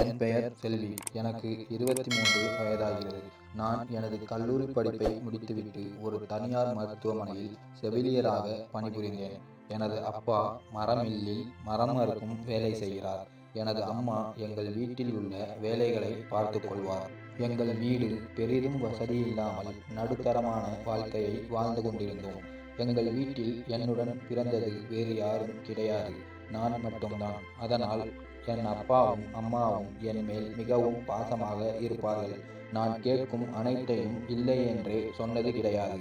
என் பெயர் செல்வி. எனக்கு இருபத்தி மூன்று வயதாகிறது. நான் எனது கல்லூரி படிப்பை முடித்துவிட்டு ஒரு தனியார் மருத்துவமனையில் செவிலியராக பணிபுரிந்தேன். எனது அப்பா மரமில்லில் மரம் அறுக்கும் வேலை செய்கிறார். எனது அம்மா எங்கள் வீட்டில் உள்ள வேலைகளை பார்த்து கொள்வார். எங்கள் வீடு பெரிதும் வசதி இல்லாமல் நடுத்தரமான வாழ்க்கையை வாழ்ந்து கொண்டிருந்தோம். எங்கள் வீட்டில் என்னுடன் பிறந்தது வேறு யாரும் கிடையாது. நான் மட்டும்தான். அதனால் என் அப்பாவும் அம்மாவும் என் மேல் மிகவும் பாசமாக இருப்பார்கள். நான் கேட்கும் அனைத்தையும் இல்லை என்றே சொன்னது கிடையாது.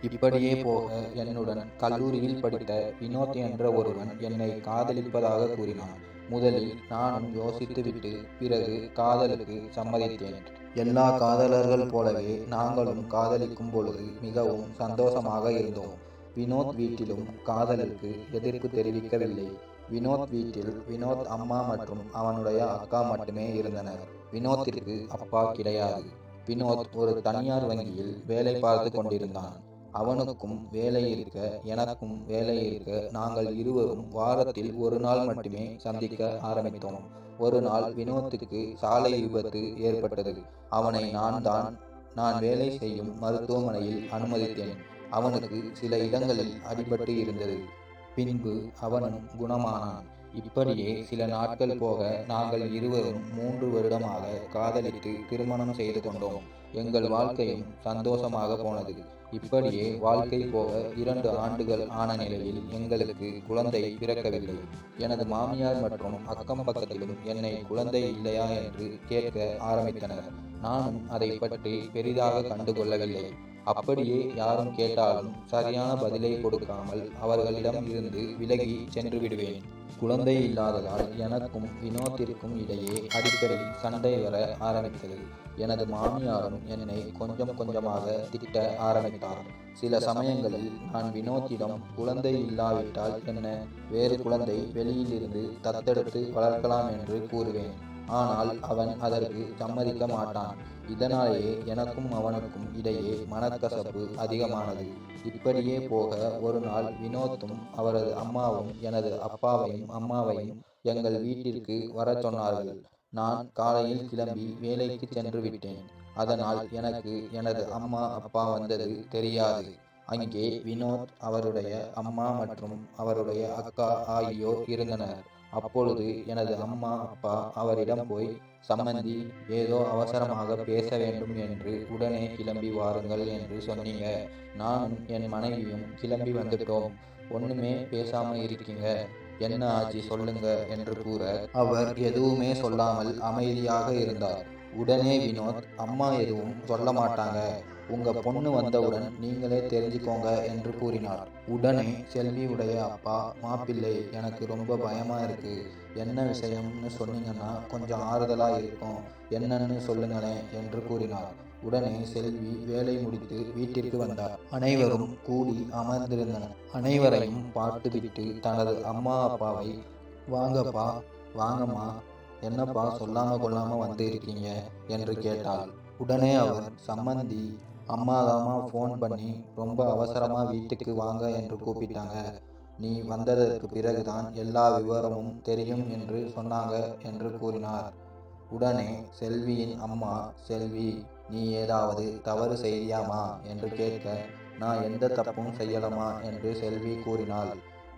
இப்படியே போக என்னுடன் கல்லூரியில் படித்த வினோத் என்ற ஒருவன் என்னை காதலிப்பதாக கூறினான். முதலில் நானும் யோசித்துவிட்டு பிறகு காதலுக்கு சம்மதித்தேன். எல்லா காதலர்கள் போலவே நாங்களும் காதலிக்கும் பொழுது மிகவும் சந்தோஷமாக இருந்தோம். வினோத் வீட்டிலும் காதலுக்கு எதிர்ப்பு தெரிவிக்கவில்லை. வினோத் வீட்டில் வினோத் அம்மா மற்றும் அவனுடைய அக்கா மட்டுமே இருந்தனர். வினோத்திற்கு அப்பா கிடையாது. வினோத் ஒரு தனியார் வங்கியில் வேலை பார்த்து கொண்டிருந்தான். அவனுக்கும் வேலை இருக்க எனக்கும் வேலை இருக்க நாங்கள் இருவரும் வாரத்தில் ஒரு நாள் மட்டுமே சந்திக்க ஆரம்பித்தோம். ஒரு நாள் வினோத்துக்கு சாலை விபத்து ஏற்பட்டது. அவனை நான் தான் நான் வேலை செய்யும் மருத்துவமனையில் அனுமதித்தேன். அவனுக்கு சில இடங்களில் அடிபட்டு இருந்தது. பின்பு அவனும் குணமானான். இப்படியே சில நாட்கள் போக நாங்கள் இருவரும் மூன்று வருடமாக காதலித்து திருமணம் செய்து கொண்டோம். எங்கள் வாழ்க்கையும் சந்தோஷமாக போனது. இப்படியே வாழ்க்கை போக இரண்டு ஆண்டுகள் ஆன நிலையில் எங்களுக்கு குழந்தை பிறக்கவில்லை. எனது மாமியார் மற்றும் அக்கம் பக்கத்திலும் என்னை குழந்தை இல்லையா என்று கேட்க ஆரம்பித்தனர். நானும் அதை பற்றி பெரிதாக கண்டுகொள்ளவில்லை. அப்படியே யாரும் கேட்டாலும் சரியான பதிலை கொடுக்காமல் அவர்களிடம் இருந்து விலகி சென்று விடுவேன் குழந்தை இல்லாததால் எனக்கும் வினோத்திற்கும் இடையே அடிக்கடி சண்டை வர ஆரம்பித்தது. எனது மாமியாரும் என்னை கொஞ்சம் கொஞ்சமாக திட்ட ஆரம்பித்தார். சில சமயங்களில் நான் வினோத்திடம் குழந்தை இல்லாவிட்டால் என்ன? வேறு குழந்தை வெளியிலிருந்து தத்தெடுத்து வளர்க்கலாம் என்று கூறுவேன். ஆனால் அவன் அதற்கு சம்மதிக்க மாட்டான். இதனாலேயே எனக்கும் அவனுக்கும் இடையே மனக்கசப்பு அதிகமானது. இப்படியே போக ஒரு நாள் வினோத்தும் அவரது அம்மாவும் எனது அப்பாவையும் அம்மாவையும் எங்கள் வீட்டிற்கு வரச் சொன்னார்கள். நான் காலையில் கிளம்பி வேலைக்கு சென்று விட்டேன். அதனால் எனக்கு எனது அம்மா அப்பா வந்தது தெரியாது. அங்கே வினோத் அவருடைய அம்மா மற்றும் அவருடைய அக்கா ஆகியோர் இருந்தனர். அப்பொழுது எனது அம்மா அப்பா அவரிடம் போய் சம்மந்தி ஏதோ அவசரமாக பேச வேண்டும் என்று உடனே கிளம்பி வாருங்கள் என்று சொன்னீங்க. நான் என் மனைவியும் கிளம்பி வந்துட்டோம். ஒண்ணுமே பேசாம இருக்கீங்க. என்ன ஆச்சு சொல்லுங்க என்று கூற அவர் எதுவுமே சொல்லாமல் அமைதியாக இருந்தார். உடனே வினோத் அம்மா எதுவும் சொல்ல மாட்டாங்க. உங்க பொண்ணு வந்தவுடன் நீங்களே தெரிஞ்சுக்கோங்க என்று கூறினார். உடனே செல்வியுடைய அப்பா மாப்பிள்ளை எனக்கு ரொம்ப பயமா இருக்கு. என்ன விஷயம்னு சொன்னீங்கன்னா கொஞ்சம் ஆறுதலா இருக்கும். என்னன்னு சொல்லுங்களேன் என்று கூறினார். உடனே செல்வி வேலை முடித்து வீட்டிற்கு வந்தார். அனைவரும் கூடி அமர்ந்திருந்தனர். அனைவரையும் பார்த்துவிட்டு தனது அம்மா அப்பாவை வாங்கப்பா வாங்கம்மா என்னப்பா சொல்லாம கொள்ளாம வந்து இருக்கீங்க என்று கேட்டாள். உடனே அவர் சம்மந்தி அம்மாதாம்மா ஃபோன் பண்ணி ரொம்ப அவசரமா வீட்டுக்கு வாங்க என்று கூப்பிட்டாங்க. நீ வந்ததற்கு பிறகுதான் எல்லா விவரமும் தெரியும் என்று சொன்னாங்க என்று கூறினார். உடனே செல்வியின் அம்மா செல்வி நீ ஏதாவது தவறு செய்தியாமா என்று கேட்க நான் எந்த தப்பும் செய்யலமா? என்று செல்வி கூறினாள்.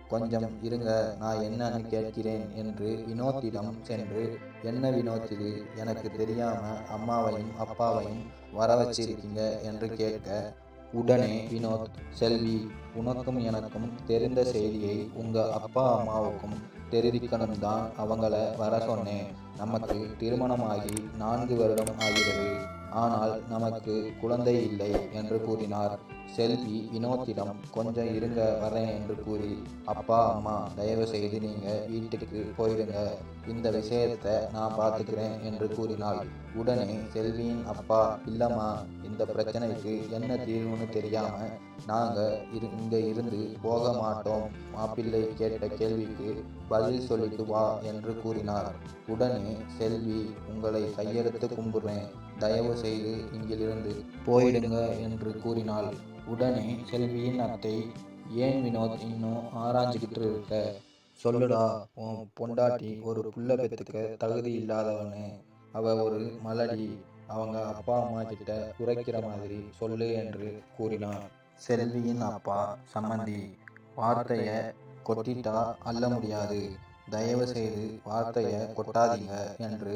கொஞ்சம் இருங்க நான் என்னன்னு கேட்கிறேன் என்று வினோத்திடம் சென்று என்ன வினோத் இது எனக்கு தெரியாம அம்மாவையும் அப்பாவையும் வர வச்சிருக்கீங்க என்று கேட்க உடனே வினோத் செல்வி உனக்கும் எனக்கும் தெரிந்த செய்தியை உங்க அப்பா அம்மாவுக்கும் தெரிவிக்கணும் தான் அவங்கள வர சொன்னேன். நமக்கு திருமணமாகி நான்கு வருடம் ஆகிறது. ஆனால் நமக்கு குழந்தை இல்லை என்று கூறினார். செல்வி வினோத்திடம் கொஞ்சம் இருங்க வரேன் என்று கூறி அப்பா அம்மா தயவு செய்து நீங்க வீட்டுக்கு போயிடுங்க இந்த விஷயத்தை நான் பார்த்துக்கிறேன் என்று கூறினாள். உடனே செல்வியின் அப்பா இல்லம்மா இந்த பிரச்சனைக்கு என்ன தீர்வுன்னு தெரியாம நாங்க இரு இங்க இருந்து போக மாட்டோம். மாப்பிள்ளை கேட்ட கேள்விக்கு பதில் சொல்லிட்டு வா என்று கூறினார். உடனே செல்வி உங்களை கையெழுத்து கும்புறேன் தயவு செய்து இங்கிலிருந்து போயிடுங்க என்று கூறினாள். உடனே செல்வியின் அத்தை ஏன் வினோத் இன்னும் ஆராய்ஞ்சிக்கிட்டு இருக்க? சொல்லுடா உன் பொண்டாட்டி ஒரு புள்ள பெத்துக்க தகுதி இல்லாதவனு. அவ ஒரு மலடி அவங்க அப்பா அம்மா கிட்ட குறைக்கிற மாதிரி சொல்லு என்று கூறினார் செல்வியின் அப்பா சம்மந்தி வார்த்தைய கொட்டிட்டா அள்ள முடியாது. தயவு செய்து வார்த்தைய கொட்டாதீங்க என்று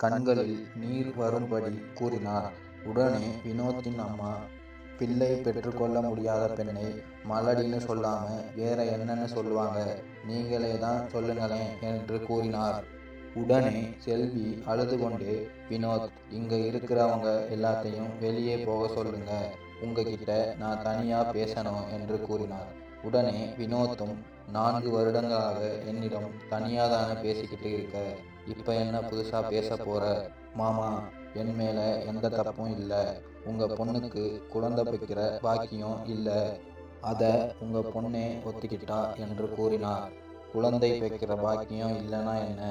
கண்களில் நீர் வரும்படி கூறினார். உடனே வினோத்தின் அம்மா பிள்ளை பெற்றுக்கொள்ள முடியாத பெண்ணை மலடின்னு சொல்லாம வேற என்னன்னு சொல்லுவாங்க. நீங்களே தான் சொல்லுங்களேன் என்று கூறினார். உடனே செல்வி அழுது கொண்டு வினோத் இங்க இருக்கிறவங்க எல்லாத்தையும் வெளியே போக சொல்லுங்க. உங்ககிட்ட நான் தனியா பேசணும் என்று கூறினார். உடனே வினோத்தும் நான்கு வருடங்களாக என்னிடம் தனியாதானே பேசிக்கிட்டு இருக்க. இப்ப என்ன புதுசா பேச போற? மாமா என் மேல எந்த தப்பும் இல்லை. உங்க பொண்ணுக்கு குழந்தை பெக்கிற பாக்கியம் இல்லை. அதை உங்கள் பொண்ணே ஒத்துக்கிட்டா என்று கூறினார். குழந்தை பெக்கிற பாக்கியம் இல்லைனா என்ன?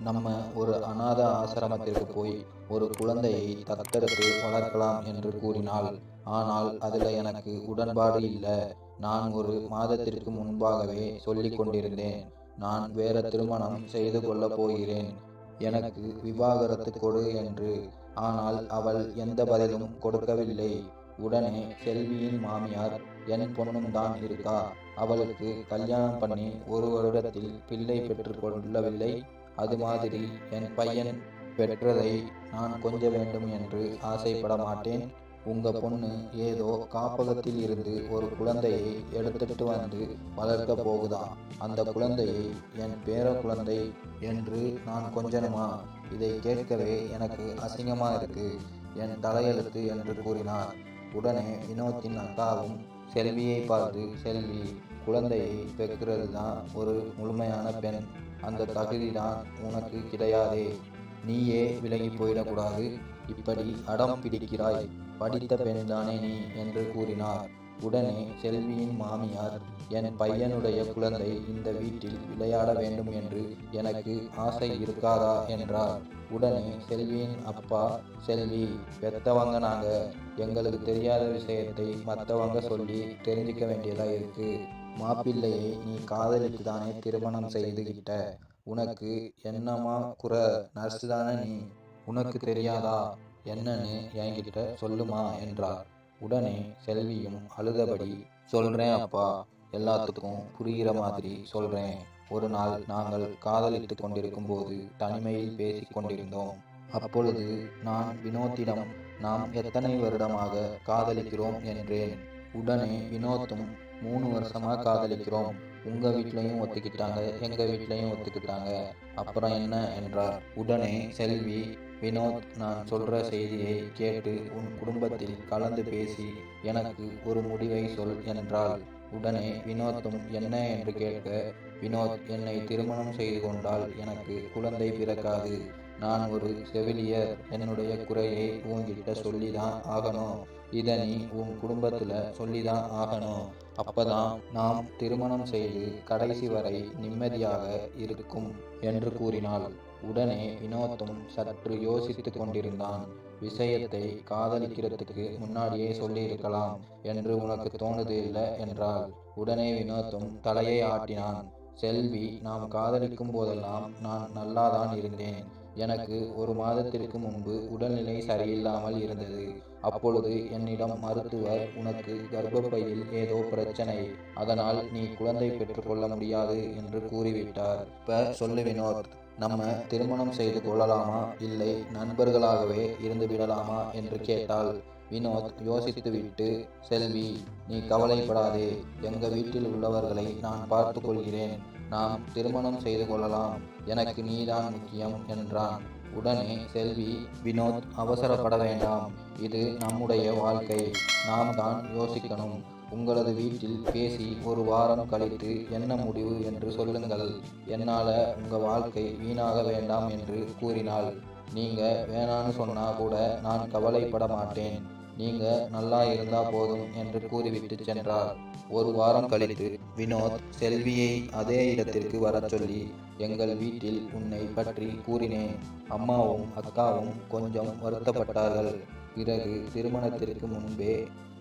நம்ம ஒரு அநாத ஆசிரமத்திற்கு போய் ஒரு குழந்தையை தத்தெடுத்து வளர்க்கலாம் என்று கூறினாள். ஆனால் அதில் எனக்கு உடன்பாடு இல்லை. நான் ஒரு மாதத்திற்கு முன்பாகவே சொல்லி கொண்டிருந்தேன். நான் வேற திருமணம் செய்து கொள்ளப் போகிறேன். எனக்கு விவாகரத்து கொடு என்று. ஆனால் அவள் எந்த பதிலும் கொடுக்கவில்லை. உடனே செல்வியின் மாமியார் என் பொண்ணும் தான் இருக்கா? அவளுக்கு கல்யாணம் பண்ணி ஒரு வருடத்தில் பிள்ளை பெற்றுக்கொள்ளவில்லை. அது மாதிரி என் பையன் பெற்றதை நான் கொஞ்ச வேண்டும் என்று ஆசைப்பட மாட்டேன். உங்க பொண்ணு ஏதோ காப்பகத்தில் இருந்து ஒரு குழந்தையை எடுத்துட்டு வந்து வளர்க்க போகுதா? அந்த குழந்தையை என் பேர குழந்தை என்று நான் கொஞ்சனுமா? இதை கேட்கவே எனக்கு அசிங்கமா இருக்கு. என் தலையெழுத்து என்று கூறினார். உடனே வினோத்தின் அக்காவும் செல்வியை பார்த்து செல்வி குழந்தையை பெறுகிறது தான் ஒரு முழுமையான பெண். அந்த தகுதி தான் உனக்கு கிடையாதே. நீயே விலகி போயிடக்கூடாது. இப்படி அடம் பிடிக்கிறாய். படித்த பெண்தானே நீ என்று கூறினார். உடனே செல்வியின் மாமியார் என் பையனுடைய குழந்தை இந்த வீட்டில் விளையாட வேண்டும் என்று எனக்கு ஆசை இருக்காதா? என்றார். உடனே செல்வியின் அப்பா செல்வி பெத்தவங்க நாங்க. எங்களுக்கு தெரியாத விஷயத்தை மற்றவங்க சொல்லி தெரிஞ்சுக்க வேண்டியதா இருக்கு. மாப்பிள்ளையை நீ காதலித்து தானே திருமணம் செய்துகிட்ட. உனக்கு என்னமா குறை? நர்ஸு தானே நீ. உனக்கு தெரியாதா? என்னன்னு என்கிட்ட சொல்லுமா? என்றார். உடனே செல்வியும் அழுதபடி சொல்றேன் அப்பா எல்லாத்துக்கும் புரிகிற மாதிரி சொல்றேன். ஒரு நாள் நாங்கள் காதலித்து கொண்டிருக்கும் போது தனிமையில் பேசிக் கொண்டிருந்தோம். அப்பொழுது நான் வினோத்திடம் நாம் எத்தனை வருடமாக காதலிக்கிறோம் என்றேன். உடனே வினோத்தும் மூணு வருஷமா காதலிக்கிறோம். உங்க வீட்லயும் ஒத்துக்கிட்டாங்க எங்க வீட்லயும் ஒத்துக்கிட்டாங்க. அப்புறம் என்ன? என்றார். உடனே செல்வி வினோத் நான் சொல்ற செய்தியை கேட்டு உன் குடும்பத்தில் கலந்து பேசி எனக்கு ஒரு முடிவை சொல் என்றாள். உடனே வினோத்தும் என்ன என்று கேட்க வினோத் என்னை திருமணம் செய்து கொண்டால் எனக்கு குழந்தை பிறக்காது. நான் ஒரு செவிலியர். என்னுடைய குறையை உங்ககிட்ட சொல்லிதான் ஆகணும். இதை நீ உன் குடும்பத்துல சொல்லிதான் ஆகணும். அப்பதான் நாம் திருமணம் செய்து கடைசி வரை நிம்மதியாக இருக்கும் என்று கூறினாள். உடனே வினோத்தும் சற்று யோசித்துக் கொண்டிருந்தான். விஷயத்தை காதலிக்கிறதுக்கு முன்னாடியே சொல்லியிருக்கலாம் என்று உனக்கு தோணுது இல்லை என்றால் உடனே வினோத்தும் தலையை ஆட்டினான். செல்வி நாம் காதலிக்கும் போதெல்லாம் நான் நல்லாதான் இருந்தேன். எனக்கு ஒரு மாதத்திற்கு முன்பு உடல்நிலை சரியில்லாமல் இருந்தது. அப்பொழுது என்னிடம் மருத்துவர் உனக்கு கர்ப்பப்பையில் ஏதோ பிரச்சனை. அதனால் நீ குழந்தை பெற்றுக்கொள்ள முடியாது என்று கூறிவிட்டார். இப்ப சொல்லு வினோத். நம்ம திருமணம் செய்து கொள்ளலாமா? இல்லை நண்பர்களாகவே இருந்து விடலாமா? என்று கேட்டால் வினோத் யோசித்துவிட்டு செல்வி நீ கவலைப்படாதே. எங்க வீட்டில் உள்ளவர்களை நான் பார்த்து கொள்கிறேன் நாம் திருமணம் செய்து கொள்ளலாம். எனக்கு நீதான் முக்கியம் என்றான். உடனே செல்வி வினோத் அவசரப்பட வேண்டாம். இது நம்முடைய வாழ்க்கை. நாம் தான் யோசிக்கணும். உங்களது வீட்டில் பேசி ஒரு வாரம் கழித்து என்ன முடிவு என்று சொல்லுங்கள். என்னால் உங்கள் வாழ்க்கை வீணாக வேண்டாம் என்று கூறினாள். நீங்கள் வேணான்னு சொன்னா கூட நான் கவலைப்பட மாட்டேன். நீங்க நல்லா இருந்தா போதும் என்று கூறிவிட்டு சென்றார். ஒரு வாரம் கழித்து வினோத் செல்வியை அதே இடத்திற்கு வரச் சொல்லி எங்கள் வீட்டில் உன்னை பற்றி கூறினேன். அம்மாவும் அக்காவும் கொஞ்சம் வருத்தப்பட்டார்கள். பிறகு திருமணத்திற்கு முன்பே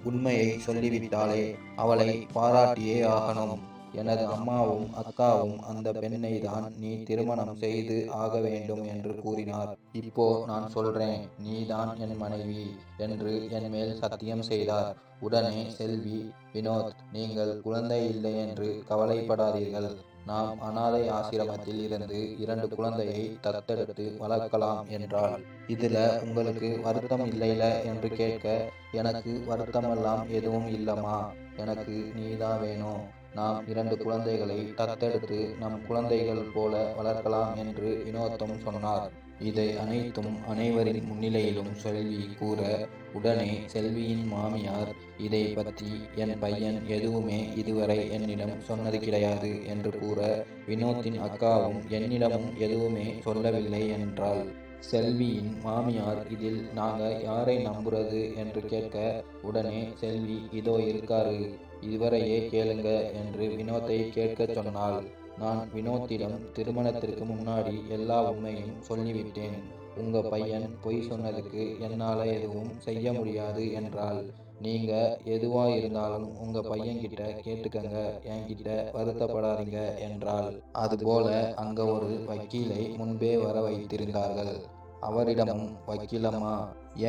உண்மையை சொல்லிவிட்டாலே அவளை பாராட்டியே ஆகணும். எனது அம்மாவும் அக்காவும் அந்த பெண்ணை தான் நீ திருமணம் செய்து ஆக வேண்டும் என்று கூறினார். இப்போ நான் சொல்றேன் நீதான் என் மனைவி என்று என் மேல் சத்தியம் செய்தார். உடனே செல்வி வினோத் நீங்கள் குழந்தை இல்லை என்று கவலைப்படாதீர்கள். நாம் அனாதை ஆசிரமத்தில் இருந்து இரண்டு குழந்தையை தத்தெடுத்து வளர்க்கலாம் என்றாள். இதுல உங்களுக்கு வருத்தம் இல்லைல என்று கேட்க எனக்கு வருத்தமெல்லாம் எதுவும் இல்லம்மா. எனக்கு நீதான் வேணும். நாம் இரண்டு குழந்தைகளை தத்தெடுத்து நம் குழந்தைகள் போல வளர்க்கலாம் என்று வினோத்தம் சொன்னார். இதை அனைத்தும் அனைவரின் முன்னிலையிலும் செல்வி கூற உடனே செல்வியின் மாமியார் இதை பற்றி என் பையன் எதுவுமே இதுவரை என்னிடம் சொன்னது கிடையாது என்று கூற வினோத்தின் அக்காவும் என்னிடமும் எதுவுமே சொல்லவில்லை என்றாள். செல்வியின் மாமியார் இதில் நாங்க யாரை நம்புறது? என்று கேட்க உடனே செல்வி இதோ இருக்காரு. இதுவரையே கேளுங்க என்று வினோத்தை கேட்க சொன்னாள். நான் வினோத்திடம் திருமணத்திற்கு முன்னாடி எல்லா உண்மையும் சொல்லிவிட்டேன். உங்க பையன் பொய் சொன்னதுக்கு என்னால் எதுவும் செய்ய முடியாது என்றால் நீங்க எதுவா இருந்தாலும் உங்க பையன்கிட்ட கேட்டுக்கங்க என்கிட்ட வருத்தப்படாதீங்க என்றால் அதுபோல அங்க ஒரு வக்கீலை முன்பே வர வைத்திருந்தார்கள். அவரிடமும் வக்கீலம்மா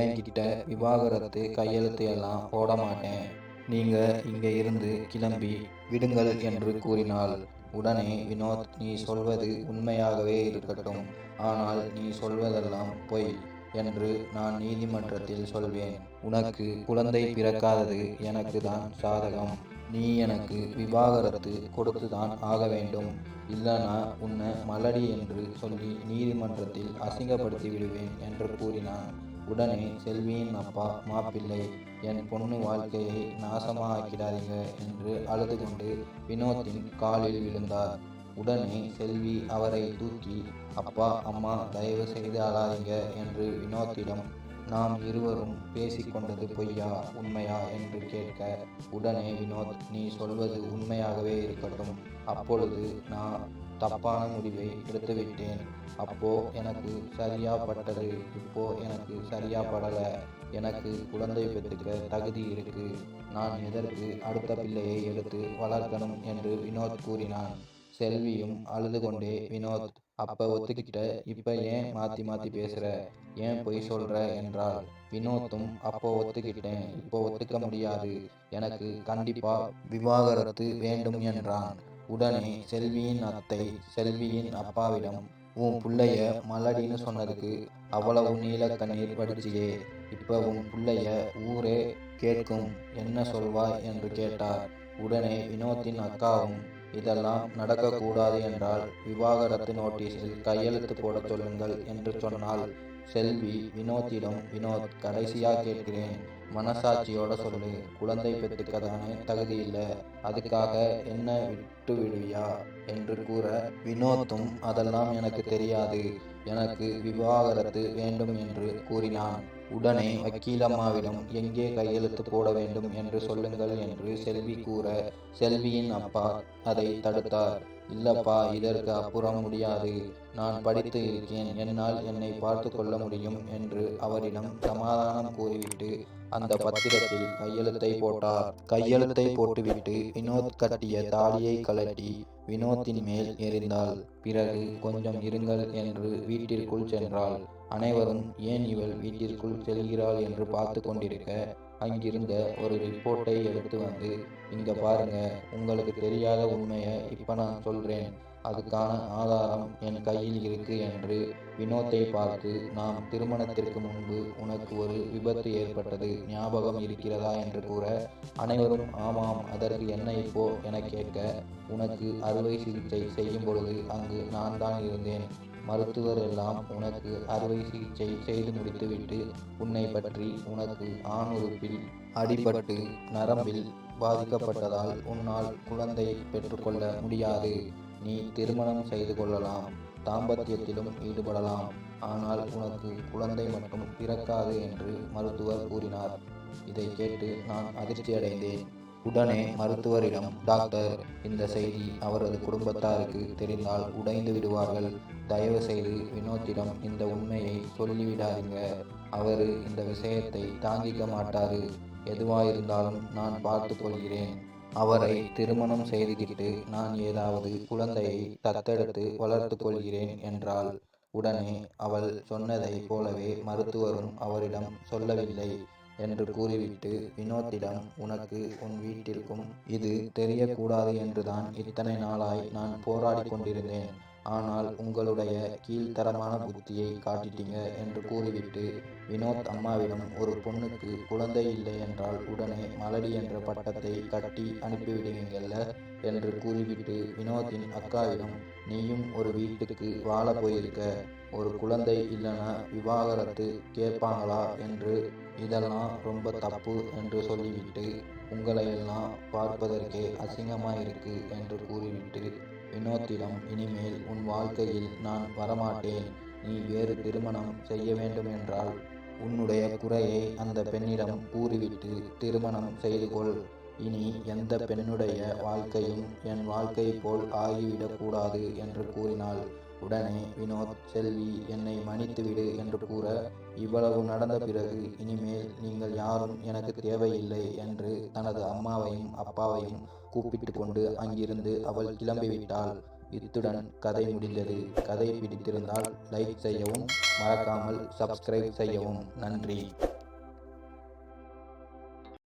என்கிட்ட விவாகரத்து கையெழுத்து எல்லாம் போட மாட்டேன் நீங்க இங்க இருந்து கிளம்பி விடுங்கள் என்று கூறினாள். உடனே வினோத் நீ சொல்வது உண்மையாகவே இருக்கட்டும். ஆனால் நீ சொல்வதெல்லாம் பொய் என்று நான் நீதிமன்றத்தில் சொல்வேன். உனக்கு குழந்தை பிறக்காதது எனக்கு தான் சாதகம். நீ எனக்கு விவாகரத்து கொடுத்துதான் ஆக வேண்டும். இல்லனா உன்னை மலடி என்று சொல்லி நீதிமன்றத்தில் அசிங்கப்படுத்தி விடுவேன் என்று கூறினான். உடனே செல்வியின் அப்பா மாப்பிள்ளை என் பொண்ணு வாழ்க்கையை நாசமாக்கிடாதீங்க என்று அழுது கொண்டு வினோத்தின் காலில் விழுந்தார். உடனே செல்வி அவரை தூக்கி அப்பா அம்மா தயவு செய்து அழாதீங்க என்று வினோத்திடம் நாம் இருவரும் பேசிக்கொண்டது பொய்யா உண்மையா? என்று கேட்க உடனே வினோத் நீ சொல்வது உண்மையாகவே இருக்கட்டும். அப்பொழுது நான் தப்பான முடிவை எடுத்துவிட்டேன். அப்போ எனக்கு சரியா பட்டது இப்போ எனக்கு சரியா படலை எனக்கு குழந்தை பெற்றுக்க தகுதி இருக்கு. நான் எதற்கு அடுத்த பிள்ளையை எடுத்து வளர்க்கணும் என்று வினோத் கூறினான். செல்வியும் அழுது கொண்டே வினோத் அப்ப ஒத்துக்கிட்ட இப்ப ஏன் மாத்தி மாத்தி பேசுற? ஏன் பொய் சொல்ற? என்றால் வினோத்தும் அப்போ ஒத்துக்கிட்டேன். இப்போ ஒத்துக்க முடியாது. எனக்கு கண்டிப்பா விவாகரத்து வேண்டும் என்றான். உடனே செல்வியின் அத்தை செல்வியின் அப்பாவிடம் உன் பிள்ளைய மலடின்னு சொன்னதுக்கு அவ்வளவு நீல கண்ணீர் வடிச்சியே. இப்ப உன் பிள்ளைய ஊரே கேட்கும் என்ன சொல்வாய்? என்று கேட்டார். உடனே வினோத்தின் அக்காவும் இதெல்லாம் நடக்கக்கூடாது என்றால் விவாகரத்து நோட்டீஸில் கையெழுத்து போடச் சொல்லுங்கள் என்று சொன்னால் செல்வி வினோத்திடம் வினோத் கடைசியாக கேட்கிறேன். மனசாட்சியோட சொல்லு. குழந்தை பெற்றுக்கதானே தகுதி இல்லை. அதுக்காக என்ன விட்டு விடுவியா என்று கூற வினோத்தும் அதெல்லாம் எனக்கு தெரியாது. எனக்கு விவாகரத்து வேண்டும் என்று கூறினான். உடனே வக்கீலம்மாவிடம் எங்கே கையெழுத்து போட வேண்டும் என்று சொல்லுங்கள் என்று செல்வி கூற செல்வியின் அப்பா அதை தடுத்தார். இல்லப்பா இதற்கு அப்புறம் முடியாது. நான் படித்து இருக்கேன். என்னால் என்னை பார்த்து கொள்ள முடியும் என்று அவரிடம் சமாதானம் கூறிவிட்டு அந்த பத்திரத்தில் கையெழுத்தை போட்டார். கையெழுத்தை போட்டுவிட்டு வினோத் கட்டிய தாலியை கழட்டி வினோத்தின் மேல் எறிந்தாள். பிறகு கொஞ்சம் இருங்கள் என்று வீட்டிற்குள் சென்றாள். அனைவரும் ஏன் இவள் வீட்டிற்குள் செல்கிறாள் என்று பார்த்து கொண்டிருக்க அங்கிருந்த ஒரு ரிப்போர்ட்டை எடுத்து வந்து இங்க பாருங்க உங்களுக்கு தெரியாத உண்மையை இப்ப நான் சொல்றேன். அதுக்கான ஆதாரம் என் கையில் இருக்கு என்று வினோத்தை பார்த்து நாம் திருமணத்திற்கு முன்பு உனக்கு ஒரு விபத்து ஏற்பட்டது. ஞாபகம் இருக்கிறதா? என்று கூற அனைவரும் ஆமாம் அதற்கு என்ன இப்போ? என கேட்க உனக்கு அறுவை சிகிச்சை செய்யும் பொழுது அங்கு நான் தான் இருந்தேன். மருத்துவர் எல்லாம் உனக்கு அறுவை சிகிச்சை செய்து முடித்துவிட்டு உன்னை பற்றி உனக்கு ஆணுறுப்பில் அடிபட்டு நரம்பில் பாதிக்கப்பட்டதால் உன்னால் குழந்தை பெற்றுக்கொள்ள முடியாது. நீ திருமணம் செய்து கொள்ளலாம் தாம்பத்தியத்திலும் ஈடுபடலாம். ஆனால் உனக்கு குழந்தை மட்டும் பிறக்காது என்று மருத்துவர் கூறினார். இதை கேட்டு நான் அதிர்ச்சியடைந்தேன். உடனே மருத்துவரிடம் டாக்டர் இந்த செய்தி அவரது குடும்பத்தாருக்கு தெரிந்தால் உடைந்து விடுவார்கள். தயவு செய்து வினோத்திடம் இந்த உண்மையை சொல்லிவிடாதீங்க. அவர் இந்த விஷயத்தை தாங்கிக்க மாட்டாரு. எதுவாயிருந்தாலும் நான் பார்த்து கொள்கிறேன். அவரை திருமணம் செய்துகிட்டு நான் ஏதாவது குழந்தையை தத்தெடுத்து வளர்த்து கொள்கிறேன் என்றாள். உடனே அவள் சொன்னதைப் போலவே மருத்துவரும் அவரிடம் சொல்லவில்லை. என்று கூறிவிட்டு வினோத்திடம் உனக்கு உன் வீட்டிற்கும் இது தெரியக்கூடாது என்றுதான் இத்தனை நாளாய் நான் போராடி கொண்டிருந்தேன். ஆனால் உங்களுடைய கீழ்த்தரமான புத்தியை காட்டிட்டீங்க என்று கூறிவிட்டு வினோத் அம்மாவிடம் ஒரு பொண்ணுக்கு குழந்தை இல்லை என்றால் உடனே மலடி என்ற பட்டத்தை கட்டி அனுப்பிவிடுவீங்கல்ல என்று கூறிவிட்டு வினோத்தின் அக்காவிடம் நீயும் ஒரு வீட்டுக்கு வாழ போயிருக்க. ஒரு குழந்தை இல்லைன்னா விவாகரத்து கேட்பாங்களா? என்று இதெல்லாம் ரொம்ப தப்பு என்று சொல்லிவிட்டு உங்களையெல்லாம் பார்ப்பதற்கே அசிங்கமாயிருக்கு என்று கூறிவிட்டு வினோத்திடம் இனிமேல் உன் வாழ்க்கையில் நான் வரமாட்டேன். நீ வேறு திருமணம் செய்ய வேண்டும் என்றால் உன்னுடைய குறையை அந்த பெண்ணிடம் கூறிவிட்டு திருமணம் செய்து கொள். இனி எந்த பெண்ணுடைய வாழ்க்கையும் என் வாழ்க்கை போல் ஆகிவிடக்கூடாது என்று கூறினாள். உடனே வினோத் செல்வி என்னை மன்னித்துவிடு என்று கூற இவ்வளவு நடந்த பிறகு இனிமேல் நீங்கள் யாரும் எனக்கு தேவையில்லை என்று தனது அம்மாவையும் அப்பாவையும் கூப்பிட்டு கொண்டு அங்கிருந்து அவள் கிளம்பிவிட்டாள். இத்துடன் கதை முடிந்தது. கதை பிடித்திருந்தால் லைக் செய்யவும் மறக்காமல் சப்ஸ்கிரைப் செய்யவும். நன்றி.